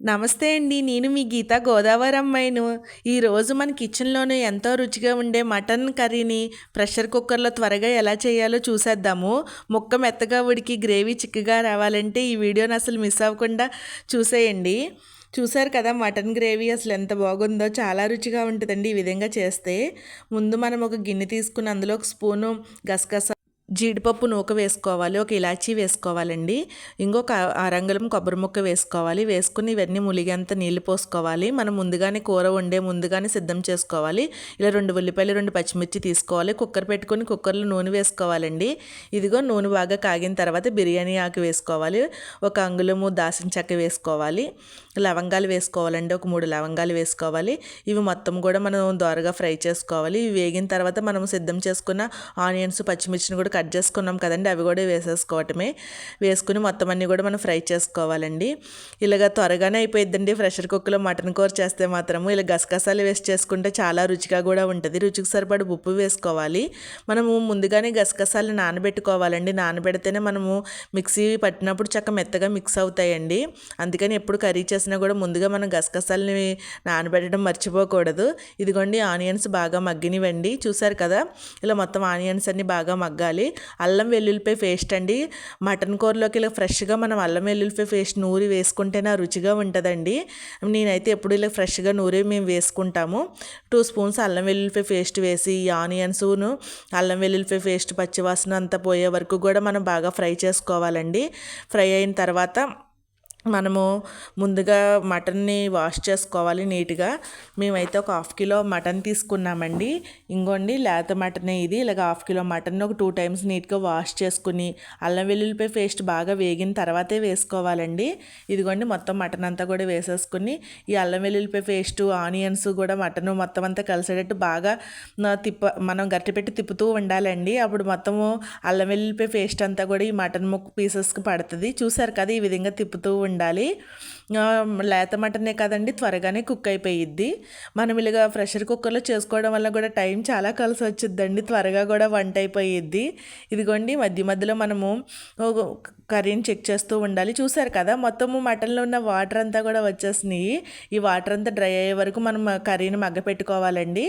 నమస్తే అండి నేను మీ గీత గోదావరి అమ్మాయిను ఈరోజు మన కిచెన్లోనే ఎంతో రుచిగా ఉండే మటన్ కర్రీని ప్రెషర్ కుక్కర్లో త్వరగా ఎలా చేయాలో చూసేద్దాము. ముక్క మెత్తగా ఉడికి గ్రేవీ చిక్కగా రావాలంటే ఈ వీడియోని అసలు మిస్ అవ్వకుండా చూసేయండి. చూసారు కదా మటన్ గ్రేవీ అసలు ఎంత బాగుందో చాలా రుచిగా ఉంటుందండి ఈ విధంగా చేస్తే. ముందు మనం ఒక గిన్నె తీసుకుని అందులో ఒక స్పూను గసగస జీడిపప్పు నూక వేసుకోవాలి ఒక ఇలాచీ వేసుకోవాలండి. ఇంకొక అరంగలం కొబ్బరి ముక్క వేసుకోవాలి వేసుకుని ఇవన్నీ ములిగేంత నీళ్ళు పోసుకోవాలి. మనం ముందుగానే కూర వండే ముందుగానే సిద్ధం చేసుకోవాలి. ఇలా రెండు ఉల్లిపాయలు రెండు పచ్చిమిర్చి తీసుకోవాలి. కుక్కర్ పెట్టుకొని కుక్కర్లో నూనె వేసుకోవాలండి. ఇదిగో నూనె బాగా కాగిన తర్వాత బిర్యానీ ఆకు వేసుకోవాలి. ఒక అంగుళము దాసిన చెక్క వేసుకోవాలి. లవంగాలు వేసుకోవాలండి ఒక మూడు లవంగాలు వేసుకోవాలి. ఇవి మొత్తం కూడా మనం దోరగా ఫ్రై చేసుకోవాలి. ఇవి వేగిన తర్వాత మనం సిద్ధం చేసుకున్న ఆనియన్స్ పచ్చిమిర్చిని కూడా కట్ చేసుకున్నాం కదండి అవి కూడా వేసేసుకోవటమే. వేసుకుని మొత్తం అన్నీ కూడా మనం ఫ్రై చేసుకోవాలండి. ఇలాగ త్వరగానే అయిపోయిద్దండి ప్రెషర్ కుక్కర్లో మటన్ కూర చేస్తే మాత్రము. ఇలా గసగసాలు వేసి చేసుకుంటే చాలా రుచిగా కూడా ఉంటుంది. రుచికి సరిపడి ఉప్పు వేసుకోవాలి. మనము ముందుగానే గసగసాలు నానబెట్టుకోవాలండి. నానబెడితేనే మనము మిక్సీ పట్టినప్పుడు చక్క మెత్తగా మిక్స్ అవుతాయండి. అందుకని ఎప్పుడు కర్రీ చేసినా కూడా ముందుగా మనం గసగసాలని నానబెట్టడం మర్చిపోకూడదు. ఇదిగోండి ఆనియన్స్ బాగా మగ్గినివ్వండి. చూసారు కదా ఇలా మొత్తం ఆనియన్స్ అన్నీ బాగా మగ్గాలి. అల్లం వెల్లుల్లిపాయ పేస్ట్ అండి. మటన్ కూరలోకి ఇలా ఫ్రెష్గా మనం అల్లం వెల్లుల్లిపాయ పేస్ట్ నూరి వేసుకుంటేనే రుచిగా ఉంటుందండి. నేనైతే ఎప్పుడు ఇలా ఫ్రెష్గా నూరి మేము వేసుకుంటాము. టూ స్పూన్స్ అల్లం వెల్లుల్లిపాయ పేస్ట్ వేసి ఈ ఆనియన్స్ను అల్లం వెల్లుల్లిపాయ పేస్ట్ పచ్చివాసన అంతా పోయే వరకు కూడా మనం బాగా ఫ్రై చేసుకోవాలండి. ఫ్రై అయిన తర్వాత మనము ముందుగా మటన్ని వాష్ చేసుకోవాలి నీట్గా. మేమైతే ఒక హాఫ్ కిలో మటన్ తీసుకున్నామండి. ఇంకోండి లేత మటనే ఇది. ఇలాగ హాఫ్ కిలో మటన్ ఒక టూ టైమ్స్ నీట్గా వాష్ చేసుకుని అల్లం వెల్లుల్లిపాయ పేస్ట్ బాగా వేగిన తర్వాతే వేసుకోవాలండి. ఇదిగోండి మొత్తం మటన్ అంతా కూడా వేసేసుకుని ఈ అల్లం వెల్లుల్లిపాయ పేస్ట్ ఆనియన్స్ కూడా మటన్ మొత్తం అంతా కలిసేటట్టు బాగా తిప్ప మనం గట్టి పెట్టి తిప్పుతూ ఉండాలండి. అప్పుడు మొత్తము అల్లం వెల్లుల్లిపాయ పేస్ట్ అంతా కూడా ఈ మటన్ ముక్క పీసెస్కి పడుతుంది. చూసారు కదా ఈ విధంగా తిప్పుతూ ఉండాలి ఉండాలి. లేత మటనే కదండి త్వరగానే కుక్ అయిపోయిద్ది. మనం ఇలాగా ప్రెషర్ కుక్కర్లో చేసుకోవడం వల్ల కూడా టైం చాలా కలిసి వచ్చిద్దండి త్వరగా కూడా వంట అయిపోయిద్ది. ఇదిగోండి మధ్య మధ్యలో మనము కర్రీని చెక్ చేస్తూ ఉండాలి. చూసారు కదా మొత్తము మటన్లో ఉన్న వాటర్ అంతా కూడా వచ్చేసినాయి. ఈ వాటర్ అంతా డ్రై అయ్యే వరకు మనం కర్రీని మగ్గ పెట్టుకోవాలండి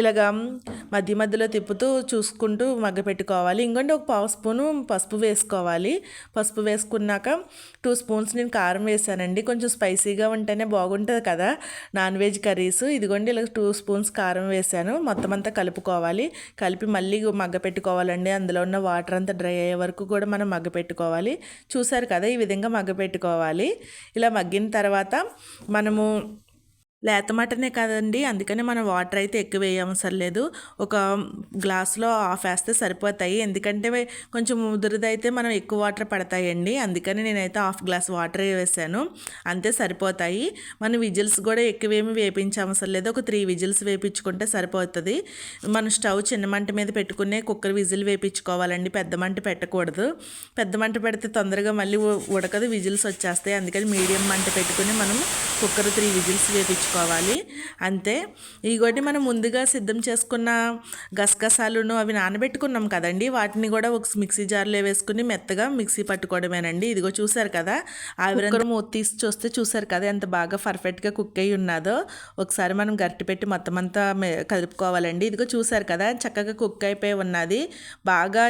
ఇలాగా మధ్య మధ్యలో తిప్పుతూ చూసుకుంటూ మగ్గ పెట్టుకోవాలి ఇంకోండి ఒక పావు స్పూను పసుపు వేసుకోవాలి. పసుపు వేసుకున్నాక టూ స్పూన్స్ నేను కారం వేసానండి. కొంచెం కొంచెం స్పైసీగా ఉంటేనే బాగుంటుంది కదా. Non veg curries. ఇదిగోండి ఇలా టూ స్పూన్స్ కారం వేసాను. మొత్తం అంతా కలుపుకోవాలి. కలిపి మళ్ళీ మగ్గ పెట్టుకోవాలండి. అందులో ఉన్న వాటర్ అంతా డ్రై అయ్యే వరకు కూడా మనం మగ్గ పెట్టుకోవాలి. చూసారు కదా ఈ విధంగా మగ్గ పెట్టుకోవాలి. ఇలా మగ్గిన తర్వాత మనము లేత మటనే కదండి. అందుకని మనం వాటర్ అయితే ఎక్కువ వేయవసరం లేదు ఒక గ్లాస్లో ఆఫ్ వేస్తే సరిపోతాయి. ఎందుకంటే కొంచెం ముదురుదైతే మనం ఎక్కువ వాటర్ పడతాయండి. అందుకని నేనైతే హాఫ్ గ్లాస్ వాటర్ వేసాను. అంతే సరిపోతాయి. మనం విజిల్స్ కూడా ఎక్కువేమి వేపించవసరం లేదు ఒక త్రీ విజిల్స్ వేపించుకుంటే సరిపోతుంది. మనం స్టవ్ చిన్న మంట మీద పెట్టుకునే కుక్కర్ విజిల్ వేపించుకోవాలండి. పెద్ద మంట పెట్టకూడదు. పెద్ద మంట పెడితే తొందరగా మళ్ళీ ఉడకదు విజిల్స్ వచ్చేస్తాయి. అందుకని మీడియం మంట పెట్టుకుని మనం కుక్కర్ త్రీ విజిల్స్ వేపించుకోవాలి. చేసుకోవాలి అంతే. ఇగోటి మనం ముందుగా సిద్ధం చేసుకున్న గసగసాలను అవి నానబెట్టుకున్నాం కదండి. వాటిని కూడా ఒక మిక్సీ జార్లో వేసుకుని మెత్తగా మిక్సీ పట్టుకోవడమేనండి. ఇదిగో చూసారు కదా ఆవిరంతా మూత తీసి చూస్తే చూసారు కదా ఎంత బాగా పర్ఫెక్ట్గా కుక్ అయ్యి ఉన్నదో. ఒకసారి మనం గట్టి పెట్టి మొత్తం అంతా కలుపుకోవాలండి. ఇదిగో చూసారు కదా చక్కగా కుక్ అయిపోయి ఉన్నది. బాగా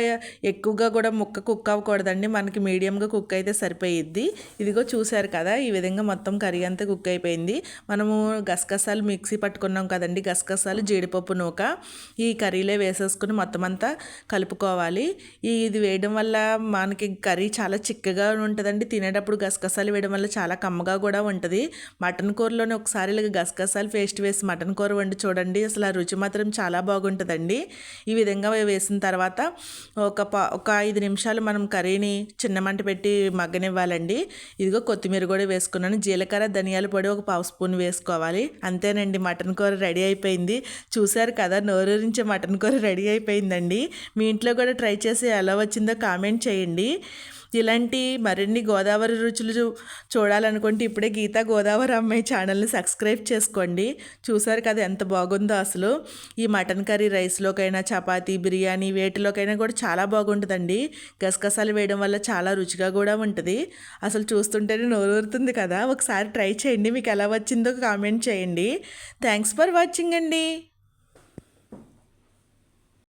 ఎక్కువగా కూడా ముక్క కుక్ అవ్వకూడదండి. మనకి మీడియంగా కుక్ అయితే సరిపోయిద్ది. ఇదిగో చూసారు కదా ఈ విధంగా మొత్తం కర్రీ అంతా కుక్ అయిపోయింది. మనము గసగసాలు మిక్సీ పట్టుకున్నాం కదండి. గసగసాలు జీడిపప్పు నూక ఈ కర్రీలో వేసేసుకుని మొత్తం అంతా కలుపుకోవాలి ఇది వేయడం వల్ల మనకి కర్రీ చాలా చిక్కగా ఉంటుందండి. తినేటప్పుడు గసగసాలు వేయడం వల్ల చాలా కమ్మగా కూడా ఉంటుంది. మటన్ కూరలోనే ఒకసారి ఇలాగ గసగసాలు పేస్ట్ వేసి మటన్ కూర వండి చూడండి. అసలు ఆ రుచి మాత్రం చాలా బాగుంటుందండి. ఈ విధంగా వేసిన తర్వాత ఒక ఒక ఐదు నిమిషాలు మనం కర్రీని చిన్న మంట పెట్టి మగ్గనివ్వాలండి. ఇదిగో కొత్తిమీర కూడా వేసుకున్నాను. జీలకర్ర ధనియాల పొడి ఒక పావు స్పూన్ వేసుకోవాలి. చేసుకోవాలి. అంతేనండి మటన్ కూర రెడీ అయిపోయింది. చూశారు కదా నోరూరించే మటన్ కూర రెడీ అయిపోయిందండి. మీ ఇంట్లో కూడా ట్రై చేసి ఎలా వచ్చిందో కామెంట్ చేయండి. ఇలాంటి మరిన్ని గోదావరి రుచులు చూ- చూడాలనుకుంటే ఇప్పుడే గీతా గోదావరి అమ్మాయి ఛానల్ని సబ్స్క్రైబ్ చేసుకోండి. చూసారు కదా ఎంత బాగుందో అసలు. ఈ మటన్ కర్రీ రైస్లోకైనా చపాతీ బిర్యానీ వేటిలోకైనా కూడా చాలా బాగుంటుందండి. గసగసాలు వేయడం వల్ల చాలా రుచిగా కూడా ఉంటుంది. అసలు చూస్తుంటేనే నోరూరుతుంది కదా. ఒకసారి ట్రై చేయండి. మీకు ఎలా వచ్చిందో కామెంట్ చేయండి. థ్యాంక్స్ ఫర్ వాచింగ్ అండి.